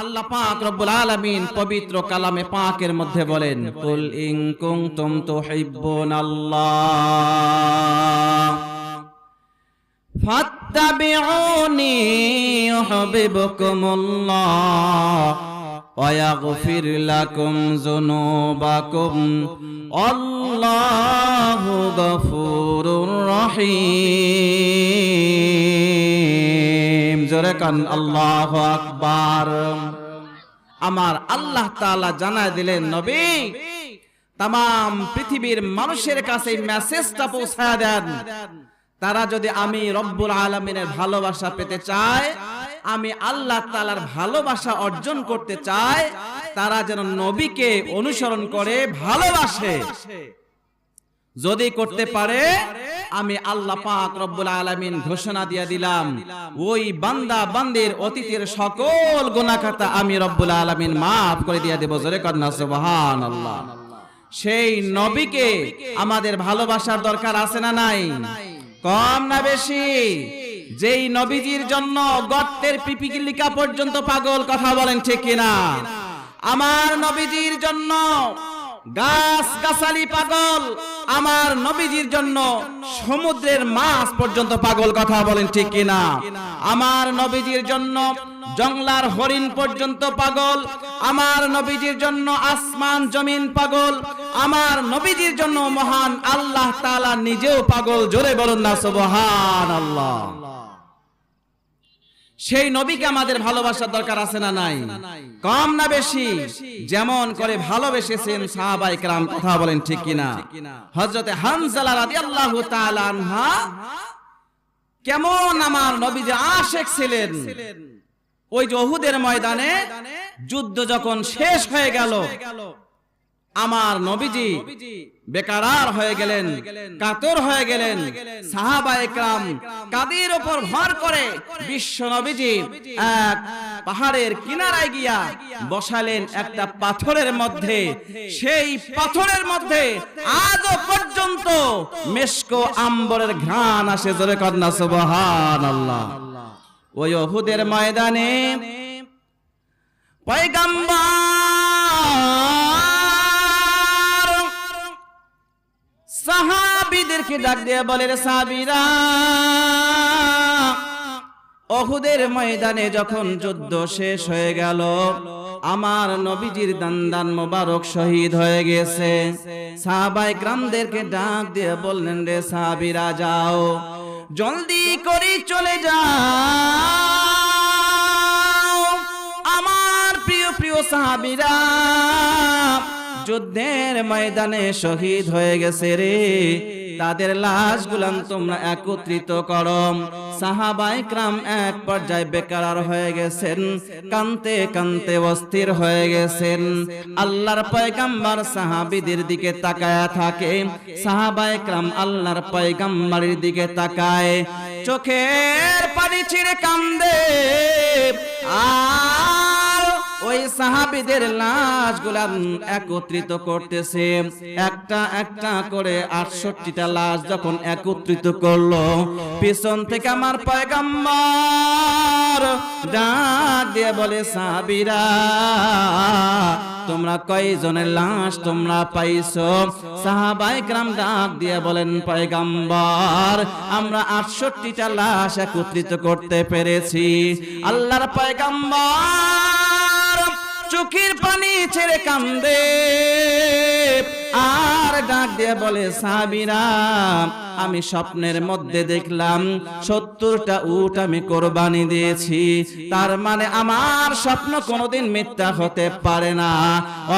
আল্লাহ পাক রব্বুল আলামিন পবিত্র কালামে পাকের মধ্যে বলেন, কুল ইন কুনতুম তুহিব্বুনাল্লাহ, ফাত্তাবিউনি ইউহিব্বুকুমুল্লাহ ওয়া ইয়াগফির লাকুম যুনুবাকুম, আল্লাহু গফুরুর রহিম। জোরে কান, আল্লাহু আকবার। আমার আল্লাহ তাআলা জানায় দিলেন, নবী তাম পৃথিবীর মানুষের কাছে মেসেজটা পৌঁছায় দেন। তারা যদি আমি রব্বুল আলমিনের ভালোবাসা পেতে চায়, আমি আল্লাহ তালার ভালোবাসা অর্জন করতে চায়, তারা যেন নবীকে অনুসরণ করে, ভালোবাসে। যদি করতে পারে আমি আল্লাহ পাক রব্বুল আলামিন ঘোষণা দিয়ে দিলাম, ওই বান্দা বান্দির অতীতের সকল গুনাহখাতা আমি রব্বুল আলামিন মাফ করে দিয়ে দেব, জোরে কন্যা সুবহানাল্লাহ। সেই নবীকে আমাদের ভালোবাসার দরকার আছে না নাই? কম না বেশি? যেই নবীজির জন্য গর্তের পিপিলিকা পর্যন্ত পাগল, কথা বলেন ঠিক কিনা? আমার নবীজির জন্য গাছ গাছালি পাগল। আমার নবীজির জন্য সমুদ্রের মাছ পর্যন্ত পাগল কথা বলেন ঠিক কিনা? আমার নবীজির জন্য জংলার হরিণ পর্যন্ত পাগল। আমার নবীজির জন্য আসমান, জমিন পাগল। আমার নবীজির জন্য মহান আল্লাহ তাআলা নিজেও পাগল। জোরে বলুন না সুবহান আল্লাহ সেই নবীকে আমাদের ভালোবাসার দরকার আছে না নাই কম না বেশি যেমন করে ভালোবেসেছেন সাহাবাই کرام কথা বলেন ঠিক কিনা হযরতে হানজালা রাদিয়াল্লাহু তাআলা আনহা কেমন আমার নবী যে আশেক ছিলেন ওই যে ওহুদের ময়দানে যুদ্ধ যখন শেষ হয়ে গেল আমার নবীজি বেকারার হয়ে গেলেন কাতর হয়ে গেলেন সাহাবা একরাম কাদের ওপর ভর করে বিশ্ব নবীজি এক পাহাড়ের কিনারায় গিয়া বসালেন একটা পাথরের মধ্যে। সেই পাথরের মধ্যে আজও পর্যন্ত মেশকো আম্বরের ঘ্রাণ আসে জোরে কন্যা সুবহান আল্লাহ ওই অহুদের ময়দানে পয়গাম্বার সাহাবিদেরকে ডাক দিয়ে বলে, রে সাহাবিরা, অহুদের ময়দানে যখন যুদ্ধ শেষ হয়ে গেল, আমার নবীজির দান্দান মোবারক শহীদ হয়ে গেছে। সাহাবাই গ্রামদেরকে ডাক দিয়ে বললেন, রে সাহাবিরা, যাও, জলদি করে চলে যাও। আমার প্রিয় প্রিয় সাহাবিরা যুদ্ধের ময়দানে শহীদ হয়ে গেছে রে। তাদের লাশ গুলাম তোমরা একত্রিত করো। সাহাবাই ক্রাম এক পর্যায়ে বেকার হয়ে গেছেন, কানতে কানতে অস্থির হয়ে গেছেন। আল্লাহর পয়গাম্বার সাহাবিদের দিকে তাকায়া থাকে। সাহাবাই ক্রাম আল্লাহর পয়গাম্বারের দিকে তাকায়। চোখের পানি ছিঁড়ে কান্দে। আর ওই সাহাবিদের লাশগুলা একত্রিত করতেছে। একটা একটা করে আটষট্টিটা লাশ যখন একত্রিত করল, পিছন থেকে আমার পয়গাম্বর ডাক দিয়ে বলে, সাহাবিরা, তোমরা কয়জনের লাশ তোমরা পাইছো? সাহাবাই গ্রাম ডাক দিয়ে বলেন, পয়গাম্বর, আমরা আটষট্টিটা লাশ একত্রিত করতে পেরেছি। আল্লাহর পয়গাম্বর চোখের পানি ছেড়ে কান্দে আর ডাক দিয়ে বলে সাবিরা আমি স্বপ্নের মধ্যে দেখলাম সত্তরটা উট আমি কোরবানি দিয়েছি তার মানে আমার স্বপ্ন কোনোদিন মিথ্যা হতে পারে না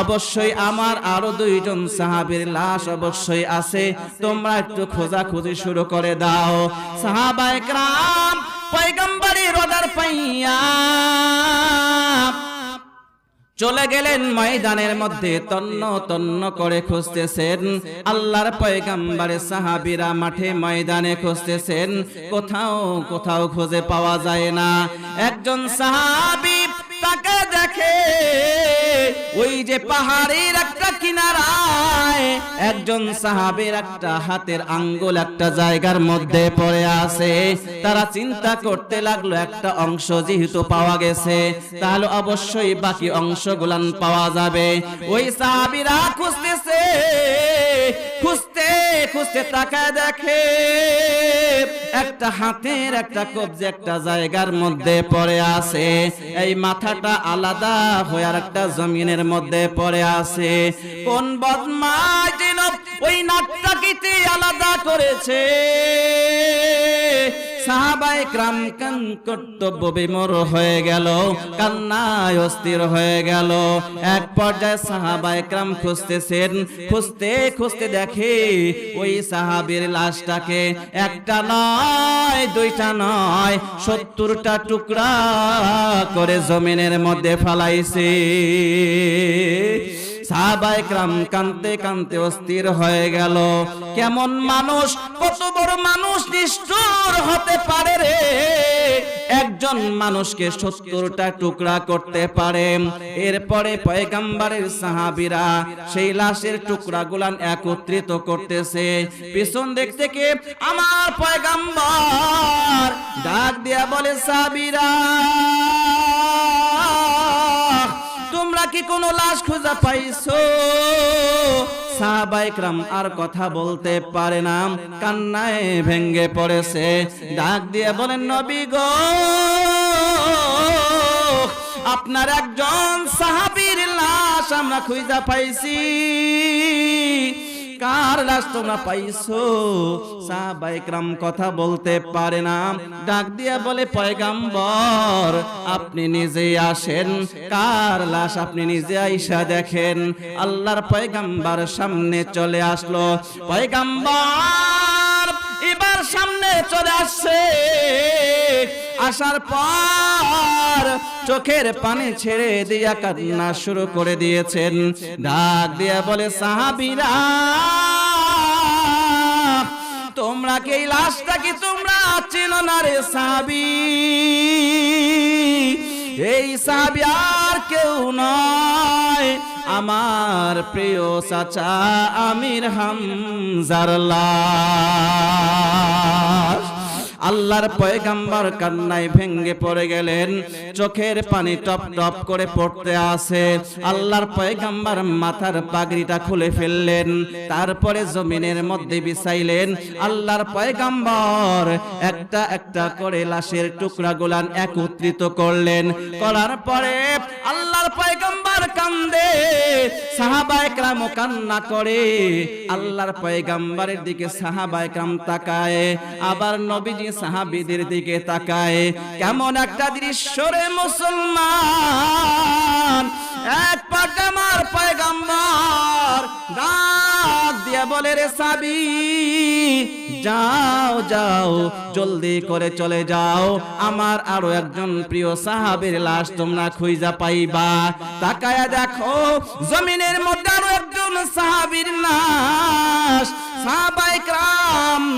অবশ্যই আমার আরো দুইজন সাহাবীর লাশ অবশ্যই আছে তোমরা একটু খোঁজাখুঁজি শুরু করে দাও সাহাবায়ে کرام পয়গম্বরের রদার পাইয়া চলে গেলেন ময়দানের মধ্যে, তন্ন তন্ন করে খুঁজতেছেন। আল্লাহর পয়গাম্বারে সাহাবিরা মাঠে ময়দানে খুঁজতেছেন, কোথাও কোথাও খুঁজে পাওয়া যায় না। একজন সাহাবি তাকে দেখে ওই যে পাহাড়ের একটা কিনারায় একজন সাহাবের একটা হাতের আঙ্গুল একটা জায়গার মধ্যে পড়ে আছে। তারা চিন্তা করতে লাগল, একটা অংশ যেহেতু পাওয়া গেছে, তাহলে অবশ্যই বাকি অংশগুলান পাওয়া যাবে। ওই সাহাবিরা খুঁজতেছে খুঁজতে খুঁজতে তাকায় দেখে একটা হাতের একটা কবজে একটা জায়গার মধ্যে পড়ে আছে। এই মাথাটা আলাদা হয়ে আর একটা জমিনের মধ্যে পড়ে আছে। কোন বদমাশ ওই নাটটাকিতে আলাদা করেছে। সাহাবায়ে ক্রাম কান কর্তব্য বিমর হয়ে গেল, কান্নায় অস্থির হয়ে গেল। এক পর্যায়ে সাহাবায়ে ক্রাম খুঁজতেছেন, খুঁজতে খুঁজতে দেখে ওই সাহাবীর লাশটাকে একটা নয়, দুইটা নয়, সত্তরটা টুকরা করে জমিনের মধ্যে ফালাইছে। সাহাবায়ে ক্রাম কানতে কানতে অস্থির হয়ে গেল। কেমন মানুষ, কত বড় মানুষ নিষ্ঠুর হতে পারে রে? একজন মানুষকে সত্তরটা টুকরা করতে পারে। এরপরে পয়গাম্বারের সাহাবিরা সেই লাশের টুকরা গুলান একত্রিত করতেছে। পিছন দিক থেকে আমার পয়গাম্বার ডাক দিয়া বলে, সাহাবিরা! কোনো লাশ খোঁজা পাইছো? সাহাবাইকরাম আর কথা বলতে পারে না। কান্নায় ভেঙ্গে পড়েছে। ডাক দিয়ে বলেন, নবী গো, আপনার একজন সাহাবীর লাশ আমরা খুঁজা পাইছি। কার লাশ তোমরা পাইছো? সাহাবাইকরাম কথা বলতে পারে না। ডাক দিয়া বলে, পয়গাম্বর আপনি নিজে আসেন, কার লাশ আপনি নিজে আইসা দেখেন? আল্লাহর পয়গাম্বার সামনে চলে আসলো। পয়গাম্বর এবার সামনে চলে আসছে। আসার পর চোখের পানি ছেড়ে দিয়া কান্না শুরু করে দিয়েছেন। ডাক দিয়া বলে, সাহাবিরা তোমরা কি লাশটা কি তোমরা চেনো না রে সাবি এই সাবি আর কেউ নয়। আমার প্রিয় চাচা আমির হামজার লাশ। আল্লাহর পয়গাম্বার কান্নায় ভেঙ্গে পড়ে গেলেন। চোখের পানি টপ টপ করে পড়তে আসে। আল্লাহর পয়গাম্বার মাথার পাগড়িটা খুলে ফেললেন। তারপরে জমিনের মধ্যে বিছাইলেন। আল্লাহর পয়গাম্বর একটা একটা করে লাশের টুকরা গুলান একত্রিত করলেন। করার পরে আল্লাহর পয়গাম্বার পরিবার কান্দে, সাহাবা একরাম কান্না করে। আল্লাহর পয়গাম্বারের দিকে সাহাবা একরাম তাকায়, আবার নবীজি সাহাবিদের দিকে তাকায়। কেমন একটা দৃশ্যরে মুসলমান। এক পাকামার পয়গাম্বার ডাক দিয়া বলে রে সাবি যাও যাও, জলদি করে চলে যাও। আমার আরও একজন প্রিয় সাহাবের লাশ তোমরা খুঁজা পাইবা। তাকায়া দেখো, জমিনের মধ্যে আরও একজন সাহাবীর লাশ।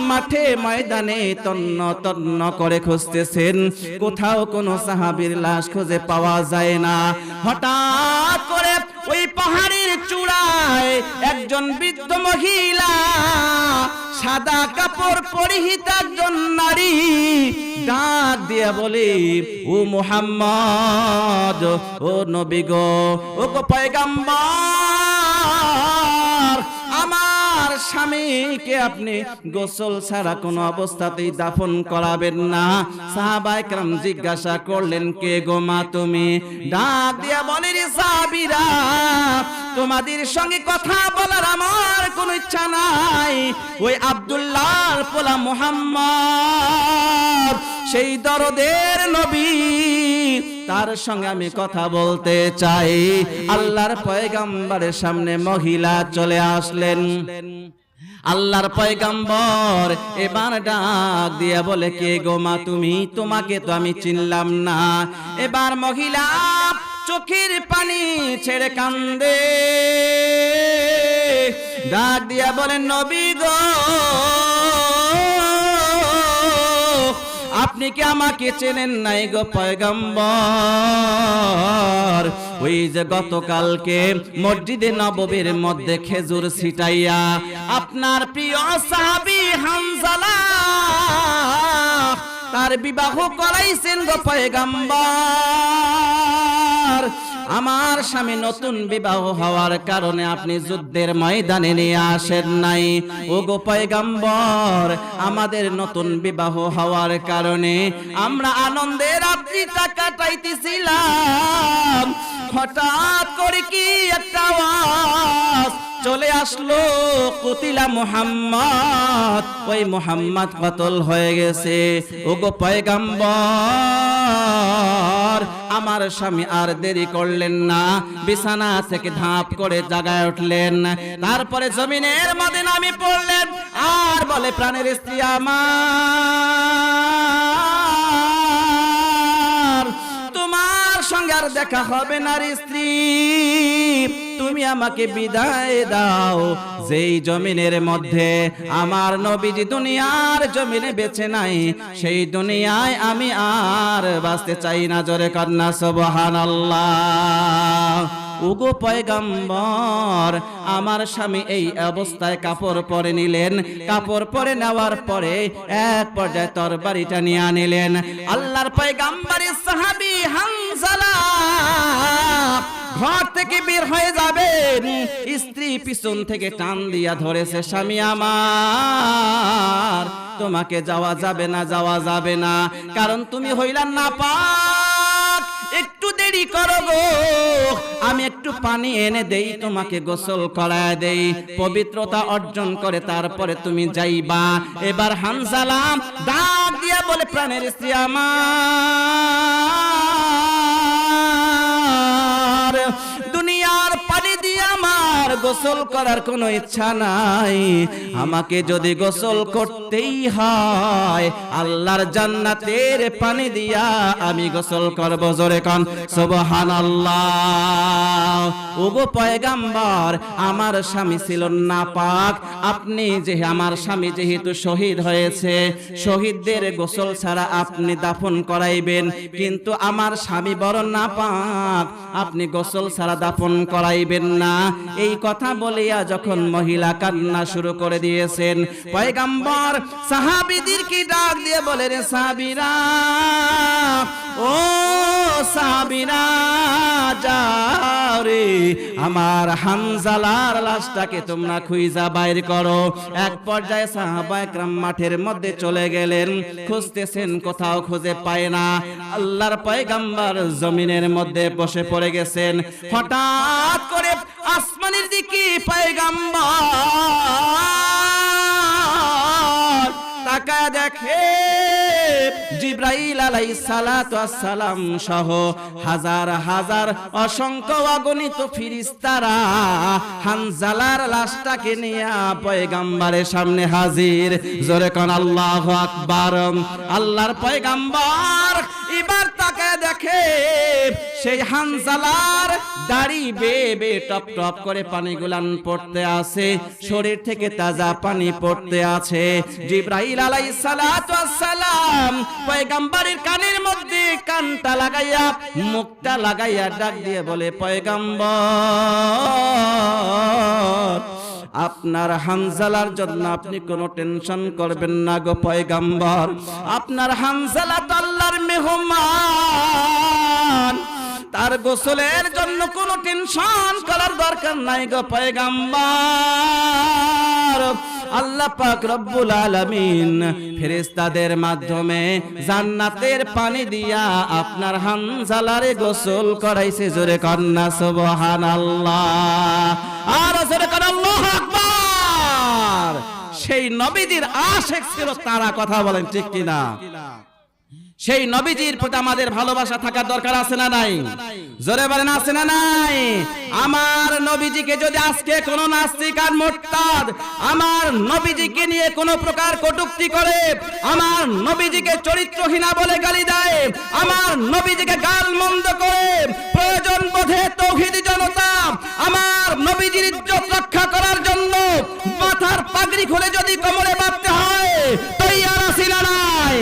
মাঠে ময়দানে তন্ন তন্ন করে খুঁজতেছেন। কোথাও কোনো সাহাবীর লাশ খুঁজে পাওয়া যায় না। হঠাৎ করে ওই পাহাড়ের চূড়ায় একজন বৃদ্ধ মহিলা, সাদা কাপড় পরিহিত একজন নারী ডাক দিয়া বলে, ও মোহাম্মদ, ও নবী গো, ও গো পয়গাম্বর স্বামীকে আপনি গোসল ছাড়া কোনো অবস্থাতেই দাফন করাবেন না সাহাবায়ে کرام জিজ্ঞাসা করলেন কে গো মা তুমি ডাক দিয়া বলেন সাহাবীরা তোমাদের সঙ্গে কথা বলার আমার কোনো ইচ্ছা নাই ওই আব্দুল্লাহর পোলা মুহাম্মদ সেই দরদের নবী তার সঙ্গে আমি কথা বলতে চাই। আল্লাহর পয়গাম্বরের সামনে মহিলা চলে আসলেন। আল্লাহর পয়গাম্বর এবার ডাক দিয়া বলে, কে গো মা তুমি? তোমাকে তো আমি চিনলাম না। এবার মহিলা চোখের পানি ছেড়ে কান্দে। ডাক দিয়া বলে, নবী গো আপনি কি আমাকে চেনেন নাই গো পয়গম্বর? ওই যে গতকালকে মসজিদে নববীর মধ্যে খেজুর ছিটাইয়া আপনার প্রিয় সাহাবি হানজালা তার বিবাহ করাইছেন গো পয়গম্বর। আমার স্বামী নতুন বিবাহ হওয়ার কারণে আপনি যুদ্ধের ময়দানে নিয়ে আসেন নাই। ও গো পয়গম্বর, আমাদের নতুন বিবাহ হওয়ার কারণে আমরা আনন্দে রাত্রিটা কাটাইতেছিলাম। হঠাৎ করে কি একটা চলে আসলো কুতিলা মুহাম্মদ। ওই মুহাম্মদ কতল হয়ে গেছে। ওগো পয়গাম্বর, আমার স্বামী আর দেরি করলেন না। বিছানা থেকে ধাপ করে জাগায় উঠলেন। তারপরে জমিনের মধ্যে নামি পড়লেন। আর বলে, প্রাণের স্ত্রী আমার সঙ্গে আর দেখা হবে না স্ত্রী। তুমি আমাকে বিদায় দাও। যেই জমিনের মধ্যে আমার নবীজি দুনিয়ার জমিনে বেছে নাই, সেই দুনিয়ায় আমি আর বাঁচতে চাই না। জোরে কন্যা সুবহানাল্লাহ। উগো পয়গাম্বর, আমার স্বামী এই অবস্থায় কাপড় পরে নিলেন। কাপড় পরে নেওয়ার পরে এক পর্যায়ে তরবারিটা নিয়ে আনিলেন। আল্লাহর পয়গাম্বরের সাহাবী হানজালা ঘর থেকে বের হয়ে যাবেন। স্ত্রী পিছন থেকে টান দিয়া ধরেছে, স্বামী আমার, তোমাকে যাওয়া যাবে না, যাওয়া যাবে না। কারণ তুমি হইলা না পাক একটু দেরি করো গো। আমি একটু পানি এনে দেই, তোমাকে গোসল করায় দেই। পবিত্রতা অর্জন করে তারপরে তুমি যাইবা। এবার হানসালাম ডাক দিয়া বলে, প্রাণের স্ত্রী আমার। আমার গোসল করার কোনো ইচ্ছা নাই। আমাকে যদি গোসল করতেই হয়, আল্লাহর জান্নাতের পানি দিয়া আমি গোসল করব জোরে কন, সুবহানাল্লাহ। ওগো পয়গাম্বর, আমার স্বামী ছিল না পাক আপনি যে আমার স্বামী যেহেতু শহীদ হয়েছে, শহীদদের গোসল ছাড়া আপনি দাফন করাইবেন, কিন্তু আমার স্বামী বড় না পাক আপনি গোসল ছাড়া দাফন করাইবেন না। এই কথা বলিয়া যখন মহিলা কান্না শুরু করে দিয়েছেন, পয়গাম্বর সাহাবিদেরকে ডাক দিয়ে বলে, রে সাহাবিরা ও সাহাবিরা যাও রে। আমার হানজালার লাশটাকে তোমরা খুঁজা বাইর করো। এক পর্যায়ে সাহাবা একরাম মাঠের মধ্যে চলে গেলেন। খুঁজতেছেন, কোথাও খুঁজে পায় না। আল্লাহর পয়গাম্বর জমিনের মধ্যে বসে পড়ে গেছেন। হঠাৎ করে আসমানের দিকে পয়গাম্বর তাকায় দেখে জিব্রাইল আলাই সালাম সহ হাজার হাজার অসংখ্য অগণিত ফিরিস্তারা হানজালার লাশটাকে নিয়ে পয়গাম্বারের সামনে হাজির। জোরে কন, আল্লাহ আকবার। আল্লাহর পয়গাম্বার এবার তাকে দেখে সেই হানজালার দাড়ি বেয়ে বেয়ে টপ টপ করে পানি গুলান পড়তে আছে শরীর থেকে তাজা পানি পড়তে আছে জিব্রাইল আলাইহিস সালাতু সালাম পয়গাম্বরের কানের মধ্যে কানটা লাগাইয়া, মুখটা লাগাইয়া ডাক দিয়ে বলে, পয়গাম্বর, আপনার হানজালার জন্য আপনি কোনো টেনশন করবেন না গো পয়গাম্বর। আপনার হানজালা তো আল্লাহর মেহমান তার গোসলের জন্য কোনো টেনশন করার দরকার নাই গো পয়গাম্বর। আল্লাহ পাক রব্বুল আলামিন ফেরেশতাদের মাধ্যমে জান্নাতের পানি দিয়া আপনার হানজালারে গোসল করাইছে, জোরে কন্না সুবহানাল্লাহ। আর জোরে কন্না আল্লাহু আকবার। সেই নবীদের আশেক ছিল, তারা কথা বলেন ঠিক কিনা? সেই নবীজির প্রতি আমাদের ভালোবাসা থাকার দরকার আছে না নাই? জোরে বলেন, আছে না নাই? আমার নবীজিকে যদি আজকে কোন নাস্তিক আর মোরতাদ আমার নবীজিকে নিয়ে কোন প্রকার কটুক্তি করে, আমার নবীজিকে চরিত্রহীনা বলে গালি দেয়, আমার নবীজিকে গাল মন্দ করে, প্রয়োজন বোধে তৌহিদি জনতা আমার নবীজির ইজ্জত রক্ষা করার জন্য মাথার পাগড়ি খুলে যদি কোমরে বাঁধতে হয়, তৈয়ার আছি না নাই?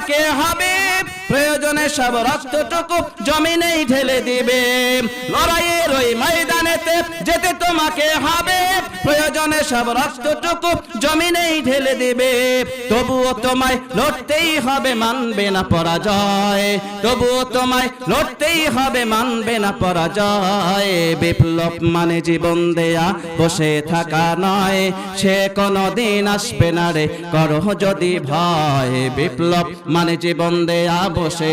যেতে তোমাকে প্রয়োজনে সব রক্তটুকু জমিনেই ঢেলে দিবে। লড়াইয়ের ওই ময়দানেতে যেতে তোমাকে হবে। প্রয়োজনে সব রক্তটুকু জমিনেই ঢেলে দিবে। তবুও তোমায় লড়তেই হবে, মানবে না পরাজয়। তবুও তোমায় লড়তেই হবে, মানবে না পরাজয়। বিপ্লব মানে জীবন দেয়া, বসে থাকা নয়। সে কোনো দিন আসবে না রে, করো যদি ভয়। বিপ্লব মানে জীবন দেয়া, বসে